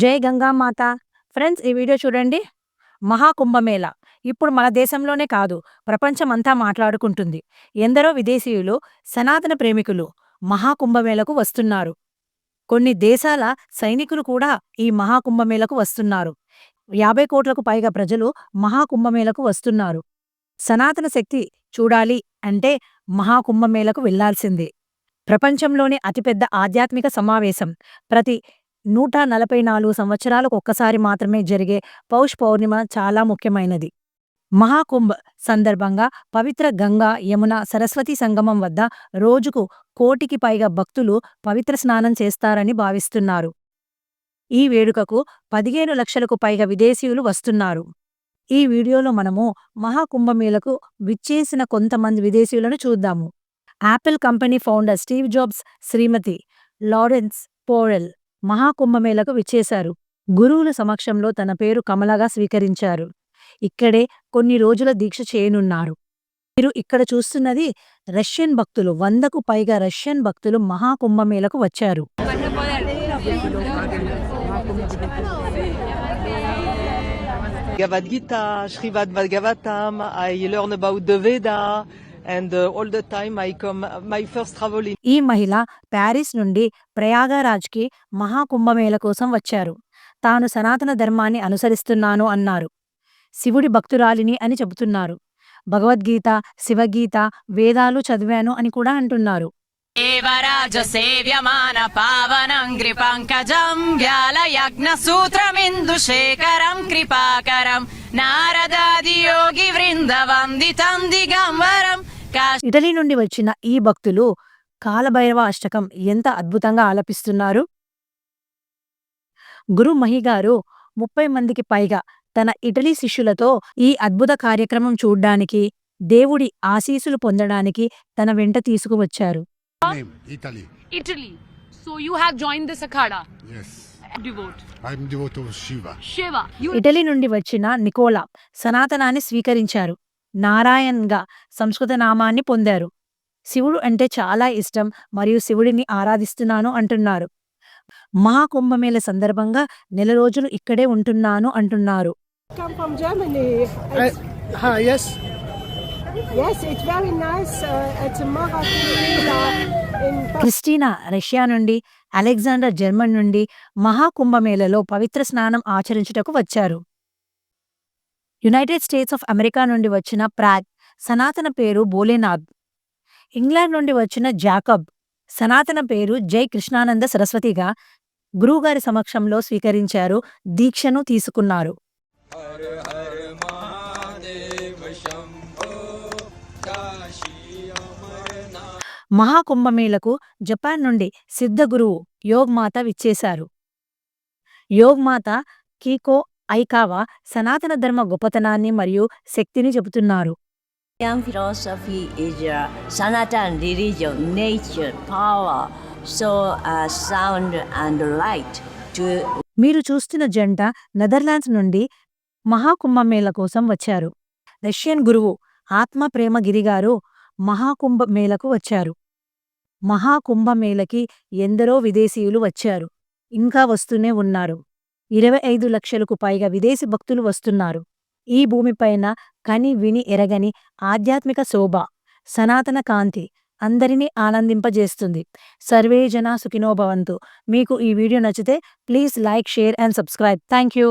జై గంగామాత. ఫ్రెండ్స్ ఈ వీడియో చూడండి. మహాకుంభమేళ. ఇప్పుడు మన దేశంలోనే కాదు ప్రపంచమంతా మాట్లాడుకుంటుంది. ఎందరో విదేశీయులు సనాతన ప్రేమికులు మహాకుంభమేళకు వస్తున్నారు. కొన్ని దేశాల సైనికులు కూడా ఈ మహాకుంభమేళకు వస్తున్నారు. యాభై కోట్లకు పైగా ప్రజలు మహాకుంభమేళకు వస్తున్నారు. సనాతన శక్తి చూడాలి అంటే మహాకుంభమేళకు వెళ్ళాల్సిందే. ప్రపంచంలోనే అతిపెద్ద ఆధ్యాత్మిక సమావేశం. ప్రతి నూట నలభై నాలుగు సంవత్సరాలకు ఒక్కసారి మాత్రమే జరిగే పౌష్ పౌర్ణిమ చాలా ముఖ్యమైనది. మహాకుంభ్ సందర్భంగా పవిత్ర గంగా యమున సరస్వతి సంగమం వద్ద రోజుకు కోటికి పైగా భక్తులు పవిత్ర స్నానం చేస్తారని భావిస్తున్నారు. ఈ వేడుకకు పదిహేను లక్షలకు పైగా విదేశీయులు వస్తున్నారు. ఈ వీడియోలో మనము మహాకుంభమేళకు విచ్చేసిన కొంతమంది విదేశీయులను చూద్దాము. Apple company founder Steve Jobs శ్రీమతి లారెన్స్ పోరెల్ మహాకుంభమేళకు విచ్చేశారు. గురువుల సమక్షంలో తన పేరు కమలగా స్వీకరించారు. ఇక్కడే కొన్ని రోజుల దీక్ష చేయనున్నారు. మీరు ఇక్కడ చూస్తున్నది రష్యన్ భక్తులు వందకు పైగా రష్యన్ భక్తులు మహాకుంభమేళకు వచ్చారు. Bhagavad Gita, Srimad Bhagavatam, I learn Veda, and uh, all the time I come, my first travel in ఈ మహిళ ప్యారిస్ నుండి ప్రయాగరాజ్కి మహాకుంభమేళ కోసం వచ్చారు. తాను సనాతన ధర్మాన్ని అనుసరిస్తున్నాను అన్నారు. శివుడి భక్తురాలిని అని చెబుతున్నారు. భగవద్గీత శివగీత వేదాలు చదివాను అని కూడా అంటున్నారు. దేవరాజ సేవ్యమాన వ్యాలయజ్ఞసూత్రమిందుశేఖరం కృపాకరం నారదాది యోగి వృందవందితం దిగంబరం ఇటలీ నుండి వచ్చిన ఈ భక్తులు కాలభైరవ అష్టకం ఎంత అద్భుతంగా ఆలపిస్తున్నారు? గురు మహి గారు ముప్పై మందికి పైగా తన ఇటలీ శిష్యులతో ఈ అద్భుత కార్యక్రమం చూడ్డానికి దేవుడి ఆశీసులు పొందడానికి తన వెంట తీసుకువచ్చారు. You ఇటలీ నుండి వచ్చిన నికోలా సనాతనాన్ని స్వీకరించారు. నారాయణ్గా సంస్కృత నామాన్ని పొందారు. శివుడు అంటే చాలా ఇష్టం మరియు శివుడిని ఆరాధిస్తున్నాను అంటున్నారు. మహాకుంభమేళ సందర్భంగా నెల రోజులు ఇక్కడే ఉంటున్నాను అంటున్నారు. Uh, క్రిస్టీనా రష్యా నుండి అలెగ్జాండర్ జర్మన్ నుండి మహాకుంభమేళలో పవిత్ర స్నానం ఆచరించుటకు వచ్చారు. యునైటెడ్ స్టేట్స్ ఆఫ్ అమెరికా నుండి వచ్చిన ప్రాగ్ సనాతన పేరు బోలేనాథ్ ఇంగ్లాండ్ నుండి వచ్చిన జాకబ్ సనాతన పేరు జై కృష్ణానంద సరస్వతిగా గురువుగారి సమక్షంలో స్వీకరించారు దీక్షను తీసుకున్నారు. మహాకుంభమేళకు జపాన్ నుండి సిద్ధ గురువు యోగ్మాత విచ్చేశారు. యోగ్మాత కీకో ఐకావా సనాతన ధర్మ గొప్పతనాన్ని మరియు శక్తిని చెబుతున్నారు. Young philosophy is uh, Sanatan religion, nature, power, so uh, sound and light to మీరు చూస్తున్న జంట నెదర్లాండ్స్ నుండి మహాకుంభమేళ కోసం వచ్చారు. రష్యన్ గురువు ఆత్మ ప్రేమ గిరిగారు మహాకుంభమేళకు వచ్చారు. మహాకుంభమేళకి ఎందరో విదేశీయులు వచ్చారు. ఇంకా వస్తూనే ఉన్నారు. ఇరవై ఐదు లక్షలకు పైగా విదేశీ భక్తులు వస్తున్నారు. ఈ భూమిపైన కని విని ఎరగని ఆధ్యాత్మిక శోభ సనాతన కాంతి అందరినీ ఆనందింపజేస్తుంది. సర్వే జన సుఖినోభవంతు మీకు ఈ వీడియో నచ్చితే please like share and subscribe. Thank you